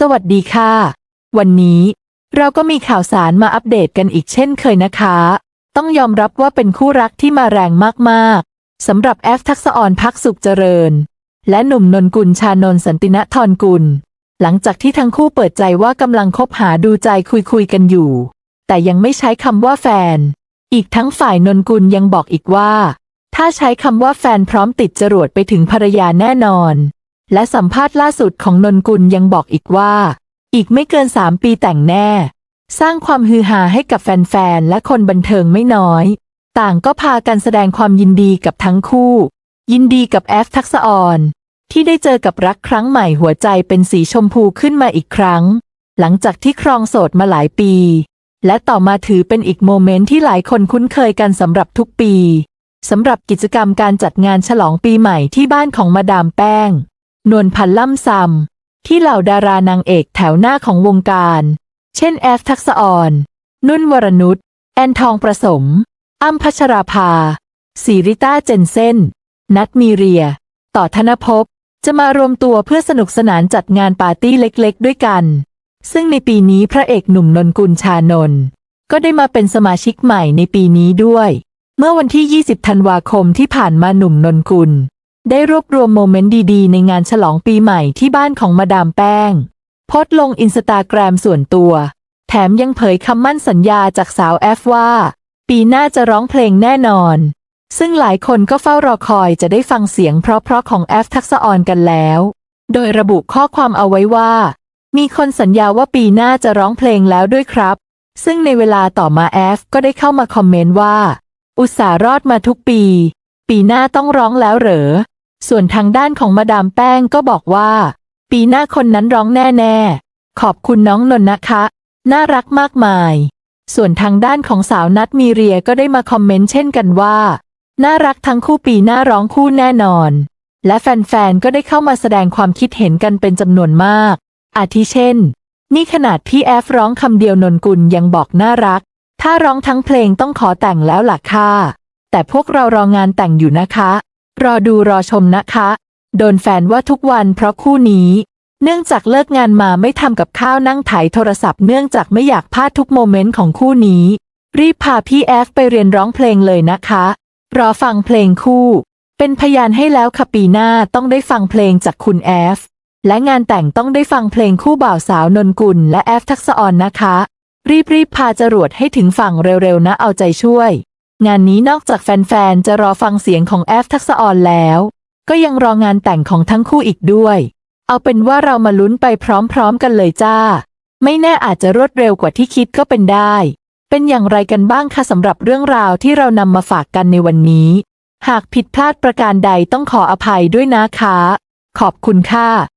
สวัสดีค่ะ วันนี้เราก็มีข่าวสารมาอัปเดตกันอีกเช่นเคยนะคะ ต้องยอมรับว่าเป็นคู่รักที่มาแรงมากๆสำหรับแอฟทักษะออนพักสุขเจริญ และหนุ่มนนกุลชานนสันติณทรกุล หลังจากที่ทั้งคู่เปิดใจว่ากำลังคบหาดูใจคุยคุยกันอยู่ แต่ยังไม่ใช้คำว่าแฟน อีกทั้งฝ่ายนนกุลยังบอกอีกว่า ถ้าใช้คำว่าแฟนพร้อมติดจรวดไปถึงภรรยาแน่นอน และสัมภาษณ์ล่าสุดของนนกุลยังบอกอีกว่า อีกไม่เกินสามปีแต่งแน่ สร้างความฮือฮาให้กับแฟนๆ และคนบันเทิงไม่น้อย ต่างก็พากันแสดงความยินดีกับทั้งคู่ ยินดีกับแอฟทักษะออน ที่ได้เจอกับรักครั้งใหม่หัวใจเป็นสีชมพูขึ้นมาอีกครั้ง หลังจากที่ครองโสดมาหลายปี และต่อมาถือเป็นอีกโมเมนต์ที่หลายคนคุ้นเคยกันสำหรับทุกปีสำหรับกิจกรรมการจัดงานฉลองปีใหม่ที่บ้านของมาดามแป้ง นวลพันล่ำซำที่เหล่าดารานางเอกแถวหน้าของวงการ เช่นแอฟทักษออนนุ่นวรนุชแอนทองประสมอ้ำพัชราภาสีริต้าเจนเซนนัทมีเรีย ต่อธนภพจะมารวมตัวเพื่อสนุกสนานจัดงานปาร์ตี้เล็กๆ ด้วยกัน ซึ่งในปีนี้พระเอกหนุ่มนนกุลชานนท์ก็ได้มาเป็นสมาชิกใหม่ในปีนี้ด้วย เมื่อวันที่ 20 ธันวาคมที่ผ่านมาหนุ่มนนกุล ได้รวบรวมโมเมนต์ดีๆ ในงานฉลองปีใหม่ที่บ้านของมาดามแป้งโพสลงอินสตาแกรมส่วนตัว แถมยังเผยคำมั่นสัญญาจากสาวแอฟว่า ปีหน้าจะร้องเพลงแน่นอน ซึ่งหลายคนก็เฝ้ารอคอยจะได้ฟังเสียงเพราะๆของแอฟทักษออนกันแล้ว โดยระบุข้อความเอาไว้ว่า มีคนสัญญาว่าปีหน้าจะร้องเพลงแล้วด้วยครับ ซึ่งในเวลาต่อมาแอฟก็ได้เข้ามาคอมเมนต์ว่า อุตส่าห์รอดมาทุกปี ปีหน้าต้องร้องแล้วเหรอ ส่วนทางด้านของมาดามแป้งก็บอกว่า ปีหน้าคนนั้นร้องแน่ๆ ขอบคุณน้องนนท์นะคะ น่ารักมากมาย ส่วนทางด้านของสาวนัทมีเรียก็ได้มาคอมเมนต์เช่นกันว่า น่ารักทั้งคู่ปีหน้าร้องคู่แน่นอน และแฟนๆ ก็ได้เข้ามาแสดงความคิดเห็นกันเป็นจำนวนมาก อาทิเช่น นี่ขนาดพี่แอฟร้องคำเดียวนนกุลยังบอกน่ารัก ถ้าร้องทั้งเพลงต้องขอแต่งแล้วล่ะค่ะแต่พวกเรารองานแต่งอยู่นะคะ รอดูรอชมนะคะ โดนแฟนว่าทุกวันเพราะคู่นี้ เนื่องจากเลิกงานมาไม่ทำกับข้าวนั่งถ่ายโทรศัพท์เนื่องจากไม่อยากพลาดทุกโมเมนต์ของคู่นี้ รีบพาพี่แอฟไปเรียนร้องเพลงเลยนะคะ รอฟังเพลงคู่ เป็นพยานให้แล้วค่ะปีหน้าต้องได้ฟังเพลงจากคุณแอฟและงานแต่งต้องได้ฟังเพลงคู่บ่าวสาวนนกุลและแอฟทักษออนนะคะ รีบๆพาจรวดให้ถึงฝั่งเร็วๆนะเอาใจช่วย งานนี้นอกจากแฟนๆ จะรอฟังเสียงของแอฟทักษะออนแล้ว ก็ยังรองานแต่งของทั้งคู่อีกด้วย เอาเป็นว่าเรามาลุ้นไปพร้อมๆกันเลยจ้า ไม่แน่อาจจะรวดเร็วกว่าที่คิดก็เป็นได้ เป็นอย่างไรกันบ้างคะสำหรับเรื่องราวที่เรานำมาฝากกันในวันนี้ หากผิดพลาดประการใดต้องขออภัยด้วยนะคะ ขอบคุณค่ะ